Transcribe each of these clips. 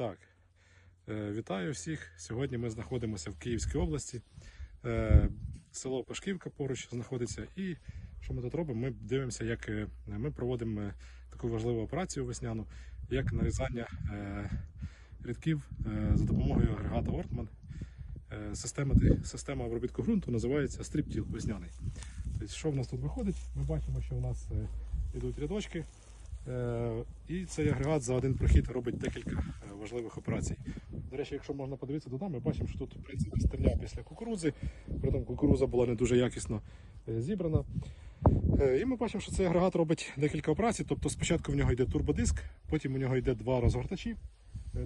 Так, е, вітаю всіх. Сьогодні ми знаходимося в Київській області. Е, Село Пашківка поруч знаходиться. І що ми тут робимо? Ми дивимося, як е, ми проводимо таку важливу операцію весняну, як нарізання рядків за допомогою агрегата Ортман. Система, система обробітку ґрунту називається стріптіл весняний. Тобто, що в нас тут виходить? Ми бачимо, що в нас йдуть рядочки. Е, І цей агрегат за один прохід робить декілька е, важливих операцій. До речі, якщо можна подивитися туди, ми бачимо, що тут в принципі стерня після кукурудзи, притом кукурудза була не дуже якісно е, зібрана. І ми бачимо, що цей агрегат робить декілька операцій. Тобто спочатку в нього йде турбодиск, потім у нього йде два розгортачі.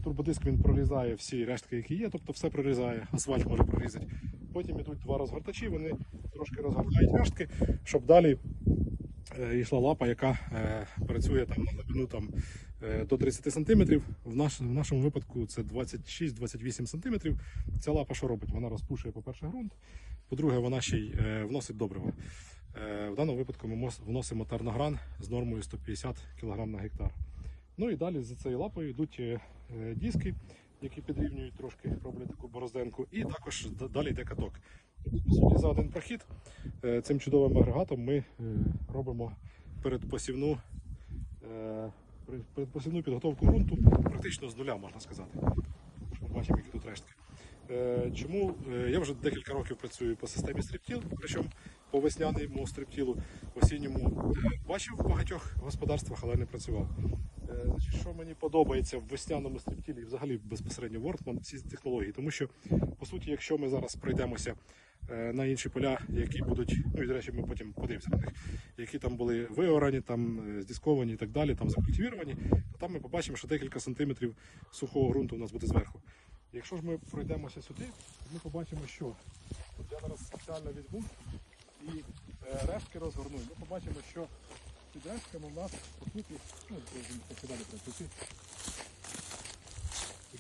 Турбодиск він прорізає всі рештки, які є, тобто все прорізає, асфальт може прорізати. Потім йдуть два розгортачі, вони трошки розгортають рештки, щоб далі йшла лапа, яка е, працює там на глибину там, е, до 30 см. В, наш, в нашому випадку це 26-28 см. Ця лапа що робить? Вона розпушує, по-перше, ґрунт, по-друге, вона ще й е, вносить добрива. Е, в даному випадку ми вносимо тарногран з нормою 150 кг на гектар. Ну і далі за цією лапою йдуть е, е, диски, які підрівнюють трошки, роблять таку борозденку, і також далі йде каток. Суті, за один прохід е, цим чудовим агрегатом ми е, робимо передпосівну, е, передпосівну підготовку ґрунту практично з нуля, можна сказати. Ми бачимо, які тут рештки. Чому я вже декілька років працюю по системі стриптіл, причому по весняному стриптілу, осінньому бачив в багатьох господарствах, але не працював. Е, Значить, що мені подобається в весняному стриптілі і взагалі безпосередньо Вортман, ці технології, тому що по суті, якщо ми зараз пройдемося е, на інші поля, які будуть, ну і до речі, ми потім подивимося на них, які там були виорані, там е, здісковані і так далі, там закультивіровані, то там ми побачимо, що декілька сантиметрів сухого ґрунту у нас буде зверху. Якщо ж ми пройдемося сюди, то ми побачимо, що От я зараз спеціально візьму і рештки розгорну. Ми побачимо, що під рештками у нас по суті, ну, трохи далі працює.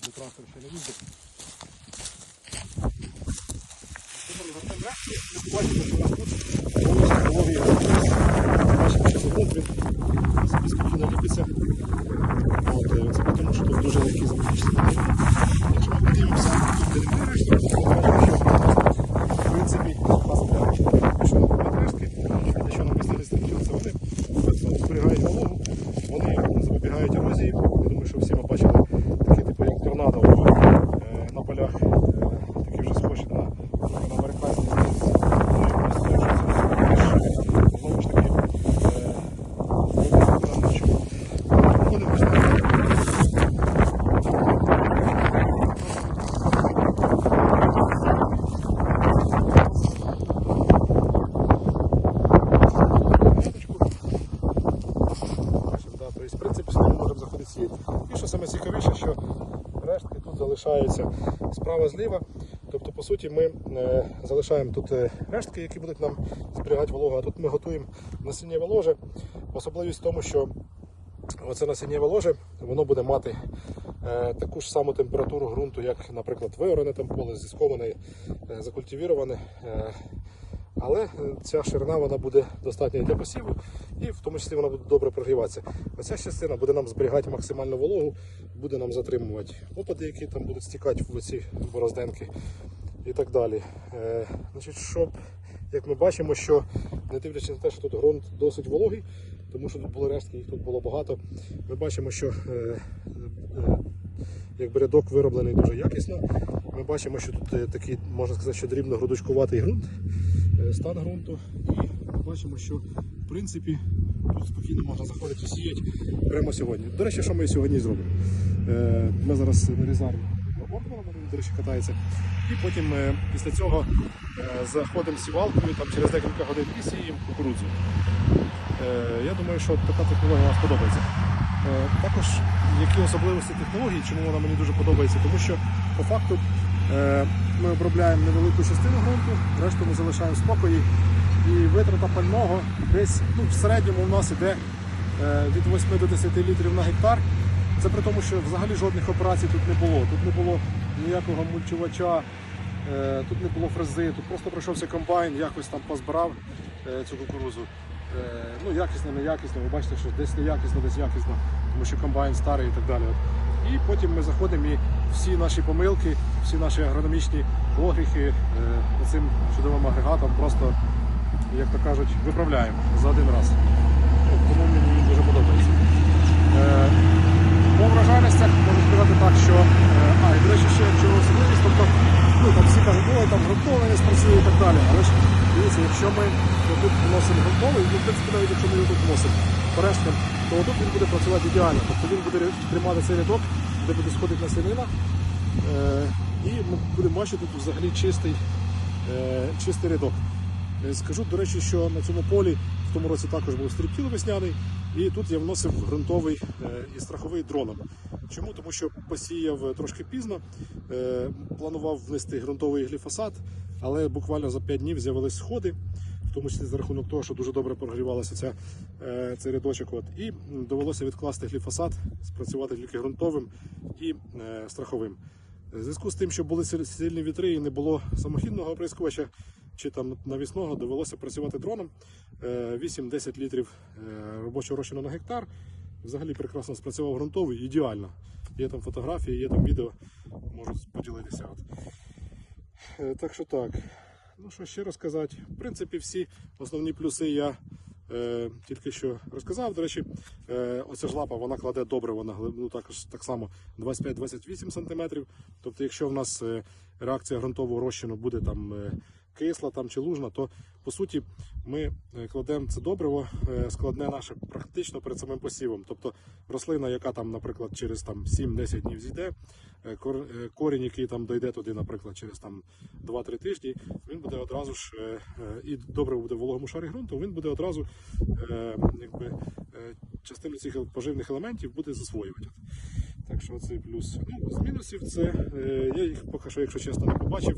До трактор ще не їздить. Ми і побачимо, що нас тут повністю вологий ґрунт. Бачимо, що ґрунт він собі спокійно ліпиться. От, е, це тому, що тут дуже великий замовчений. Якщо ми подивимося, тут де немає решток, то побачимо, що в принципі нас Якщо не робити рештки, якщо нам місцеві стрічки, це вони вони зберігають вологу, вони запобігають ерозії. Я думаю, що всі ми бачили такі типу як торнадо е, на полях, е, такі вже схожі на, на американські. Ну, і просто, якщо це більш, Знову ж таки, е, робити нам нічого. Виходимо сюди. Кнопочку. Бачимо, да, тобто, в принципі, сюди ми можемо заходити сіяти. І що саме цікавіше, що залишаються справа зліва. Тобто, по суті, ми е, залишаємо тут е, рештки, які будуть нам зберігати вологу, а тут ми готуємо насіннєве ложе. Особливість в тому, що оце насіннєве ложе, воно буде мати е, таку ж саму температуру ґрунту, як, наприклад, виорене там поле, зісковане, закультивіроване. Але е, ця ширина вона буде достатня для посіву, і в тому числі вона буде добре прогріватися. Оця частина буде нам зберігати максимальну вологу, буде нам затримувати опади, які там будуть стікати в ці борозденки і так далі. Е, значить, щоб, як ми бачимо, що не дивлячись на те, що тут ґрунт досить вологий, тому що тут були рештки, їх тут було багато. Ми бачимо, що е, е, якби рядок вироблений дуже якісно. Ми бачимо, що тут е, такий, можна сказати, що дрібно грудочкуватий ґрунт, стан ґрунту. І бачимо, що в принципі тут спокійно можна заходити сіяти прямо сьогодні. До речі, що ми сьогодні зробимо? Е, Ми зараз нарізаємо органом, він, до речі, катається. І потім е, після цього е, заходимо сівалкою там, через декілька годин і сіємо кукурудзу. Е, Я думаю, що така технологія вам сподобається. Е, Також які особливості технології, чому вона мені дуже подобається, тому що по факту е, ми обробляємо невелику частину ґрунту, решту ми залишаємо спокої. І витрата пального десь ну, в середньому у нас іде е, від 8 до 10 літрів на гектар. Це при тому, що взагалі жодних операцій тут не було. Тут не було ніякого мульчувача, е, тут не було фрези, тут просто пройшовся комбайн, якось там позбирав е, цю кукурузу. Е, ну, якісно, неякісно. Ви бачите, що десь неякісно, десь якісно, тому що комбайн старий і так далі. І потім ми заходимо і всі наші помилки, всі наші агрономічні огріхи е, цим чудовим агрегатом просто, як то кажуть, виправляємо за один раз. Ну, Тому мені він дуже подобається. Е, По вражальностях можу сказати так, що е, а, і до речі, ще що особливість, тобто, ну там всі кажуть, ой, там грунтовий не спрацює і так далі. Але ж дивіться, якщо ми тут вносимо грунтовий, ну, в принципі, навіть якщо ми його тут вносимо порежком, то отут він буде працювати ідеально. Тобто він буде тримати цей рядок, де буде сходити насінина. Е, і ми будемо бачити тут взагалі чистий, е, чистий рядок. Е, Скажу, до речі, що на цьому полі в тому році також був стрібкіл весняний, і тут я вносив ґрунтовий і страховий дроном. Чому? Тому що посіяв трошки пізно, планував внести ґрунтовий гліфосат, але буквально за 5 днів з'явились сходи, тому числі за рахунок того, що дуже добре прогрівалася ця, е, цей рядочок. От. І довелося відкласти гліфосат, спрацювати тільки ґрунтовим і е, страховим. В зв'язку з тим, що були сильні вітри і не було самохідного оприскувача чи там навісного, довелося працювати дроном. Е, 8-10 літрів е, робочого розчину на гектар. Взагалі прекрасно спрацював ґрунтовий, ідеально. Є там фотографії, є там відео, можу поділитися. От. Е, Так що так. Ну що ще розказати? В принципі, всі основні плюси я е, тільки що розказав. До речі, е, оця ж лапа вона кладе добре, вона глибину також так само 25-28 см. Тобто, якщо в нас е, реакція ґрунтового розчину буде там е, кисла там, чи лужна, то по суті ми е, кладемо це добриво е, складне наше практично перед самим посівом. Тобто рослина, яка там, наприклад, через там 7-10 днів зійде, корінь, який там дойде туди, наприклад, через там 2-3 тижні, він буде одразу ж е, е, і добре буде в вологому шарі ґрунту, він буде одразу е, якби, е, частину цих поживних елементів буде засвоювати. Так що це плюс. Ну, з мінусів це е, я їх поки що, якщо чесно, не побачив.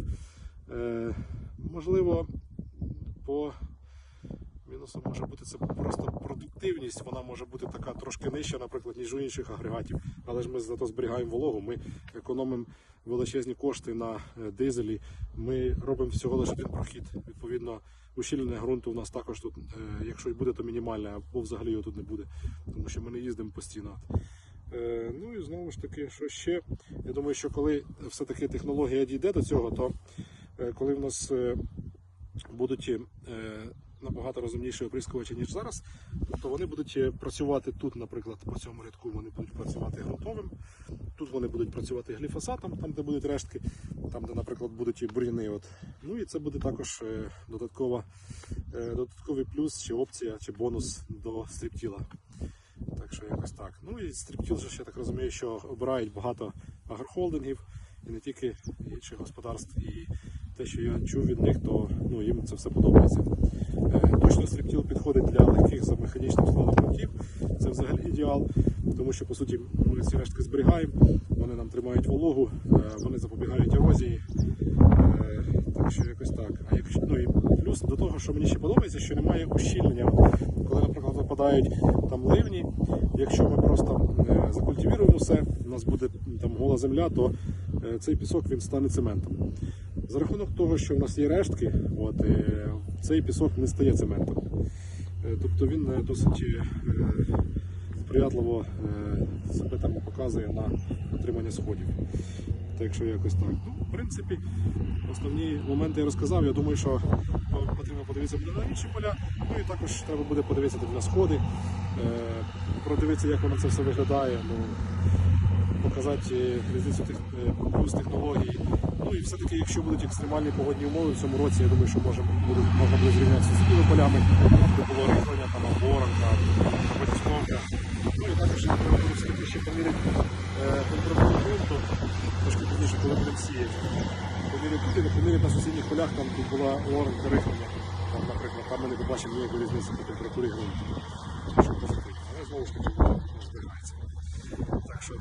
Е, можливо, по мінусом може бути це просто продуктивність, вона може бути така трошки нижча, наприклад, ніж у інших агрегатів. Але ж ми зато зберігаємо вологу, ми економимо величезні кошти на е, дизелі. Ми робимо всього лише один прохід. Відповідно, ущільнення ґрунту у нас також тут, е, якщо й буде, то мінімальне, або взагалі його тут не буде, тому що ми не їздимо постійно. Е, Ну і знову ж таки, що ще? Я думаю, що коли все-таки технологія дійде до цього, то коли в нас будуть набагато розумніші оприскувачі, ніж зараз, то вони будуть е, працювати тут, наприклад, по цьому рядку вони будуть працювати ґрунтовим, тут вони будуть працювати гліфосатом, там де будуть рештки, там де, наприклад, будуть і бур'яни. Ну і це буде також е, додаткова, е, додатковий плюс, чи опція, чи бонус до стріптіла. Так що якось так. Ну і стріптіл я так розумію, що обирають багато агрохолдингів і не тільки інших господарств. І те, що я чув від них, то ну, їм це все подобається. Е, Точно стріптіл підходить для легких за механічним складом ґрунтів. Це взагалі ідеал, тому що по суті ми ці рештки зберігаємо, вони нам тримають вологу, е, вони запобігають ерозії. Е, Так що якось так. А якщо ну і плюс до того, що мені ще подобається, що немає ущільнення. Коли, наприклад, випадають там ливні, якщо ми просто закультивіруємо все, у нас буде там гола земля, то цей пісок він стане цементом. За рахунок того, що в нас є рештки, от, е, цей пісок не стає цементом. Е, Тобто він е, досить сприятливо себе там показує на отримання сходів. Так що якось так. Ну, в принципі, основні моменти я розказав. Я думаю, що потрібно подивитися буде на інші поля. Ну і також треба буде подивитися на сходи, продивитися, як воно це все виглядає. Ну, показати різницю плюс технологій. Ну і все-таки, якщо будуть екстремальні погодні умови в цьому році, я думаю, що може, буде, можна буде зрівняти з сусідніми полями, де було рихлення, там оборонка, роботіснонка. Ну і також все-таки ще поміряти е, температуру ґрунту, трошки пізніше, коли будемо сіяти. Поміряти тут і поміряти на сусідніх полях, там тут була оранка рихлення. Там, наприклад, там ми не побачимо ніякої різниці по температурі ґрунту. Що позитивно. Але знову ж таки воно зберігається. Так що